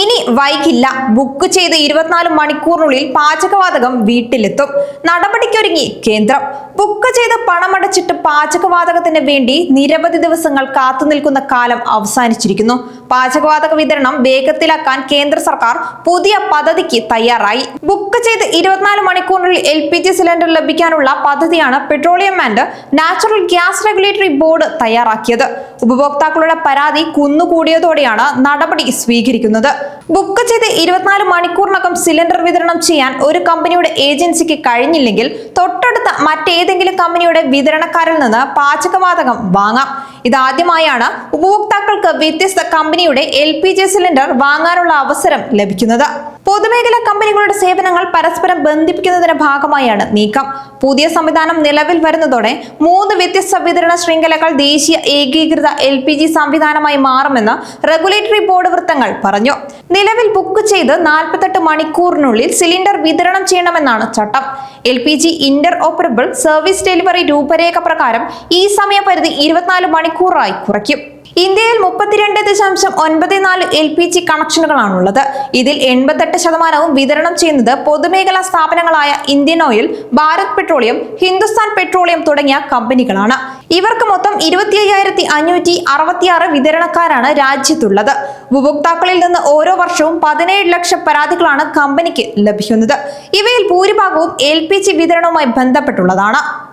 ഇനി വൈകില്ല. ബുക്ക് ചെയ്ത് ഇരുപത്തിനാല് മണിക്കൂറിനുള്ളിൽ പാചകവാതകം വീട്ടിലെത്തും. നടപടിക്കൊരുങ്ങി കേന്ദ്രം. ബുക്ക് ചെയ്ത് പണമടച്ചിട്ട് പാചകവാതകത്തിന് വേണ്ടി നിരവധി ദിവസങ്ങൾ കാത്തുനിൽക്കുന്ന കാലം അവസാനിച്ചിരിക്കുന്നു. പാചകവാതക വിതരണം വേഗത്തിലാക്കാൻ കേന്ദ്ര സർക്കാർ പുതിയ പദ്ധതിക്ക് തയ്യാറായി. ബുക്ക് ചെയ്ത് ഇരുപത്തിനാല് മണിക്കൂറിൽ എൽ പി ജി സിലിണ്ടർ ലഭിക്കാനുള്ള പദ്ധതിയാണ് petroleum and natural gas regulatory board തയ്യാറാക്കിയത്. ഉപഭോക്താക്കളുടെ പരാതി കുന്നുകൂടിയതോടെയാണ് നടപടി സ്വീകരിക്കുന്നത്. ബുക്ക് ചെയ്ത് ഇരുപത്തിനാല് മണിക്കൂറിനകം സിലിണ്ടർ വിതരണം ചെയ്യാൻ ഒരു കമ്പനിയുടെ ഏജൻസിക്ക് കഴിഞ്ഞില്ലെങ്കിൽ തൊട്ടടുത്ത മറ്റേതെങ്കിലും കമ്പനിയുടെ വിതരണക്കാരിൽ നിന്ന് പാചകവാതകം വാങ്ങാം. ഇതാദ്യമായാണ് ഉപഭോക്താക്കൾക്ക് വ്യത്യസ്ത കമ്പനിയുടെ എൽ സിലിണ്ടർ വാങ്ങാനുള്ള അവസരം ലഭിക്കുന്നത്. പൊതുമേഖലാ കമ്പനികളുടെ സേവനങ്ങൾ പരസ്പരം ബന്ധിപ്പിക്കുന്നതിന്റെ ഭാഗമായാണ് നീക്കം. പുതിയ സംവിധാനം നിലവിൽ വരുന്നതോടെ മൂന്ന് വ്യത്യസ്ത വിതരണ ശൃംഖലകൾ ദേശീയ ഏകീകൃത എൽ പി ജി സംവിധാനമായി മാറുമെന്ന് റെഗുലേറ്ററി ബോർഡ് വൃത്തങ്ങൾ പറഞ്ഞു. നിലവിൽ ബുക്ക് ചെയ്ത് നാൽപ്പത്തെട്ട് മണിക്കൂറിനുള്ളിൽ സിലിണ്ടർ വിതരണം ചെയ്യണമെന്നാണ് ചട്ടം. L P G interoperable service delivery രൂപരേഖ പ്രകാരം ഈ സമയപരിധി ഇരുപത്തിനാല് മണിക്കൂറായി കുറയ്ക്കും. ഇന്ത്യയിൽ മുപ്പത്തിരണ്ട് ദശാംശം ഒൻപത് നാല് എൽ പി ജി കണക്ഷനുകളാണുള്ളത്. ഇതിൽ എൺപത്തെട്ട് ശതമാനവും വിതരണം ചെയ്യുന്നത് പൊതുമേഖലാ സ്ഥാപനങ്ങളായ Indian oil Bharat petroleum Hindustan petroleum തുടങ്ങിയ കമ്പനികളാണ്. ഇവർക്ക് മൊത്തം ഇരുപത്തി അയ്യായിരത്തി അഞ്ഞൂറ്റി അറുപത്തിയാറ് വിതരണക്കാരാണ് രാജ്യത്തുള്ളത്. ഉപഭോക്താക്കളിൽ നിന്ന് ഓരോ വർഷവും പതിനേഴ് ലക്ഷം പരാതികളാണ് കമ്പനിക്ക് ലഭിക്കുന്നത്. ഇവയിൽ ഭൂരിഭാഗവും എൽ പി ജി വിതരണവുമായി ബന്ധപ്പെട്ടുള്ളതാണ്.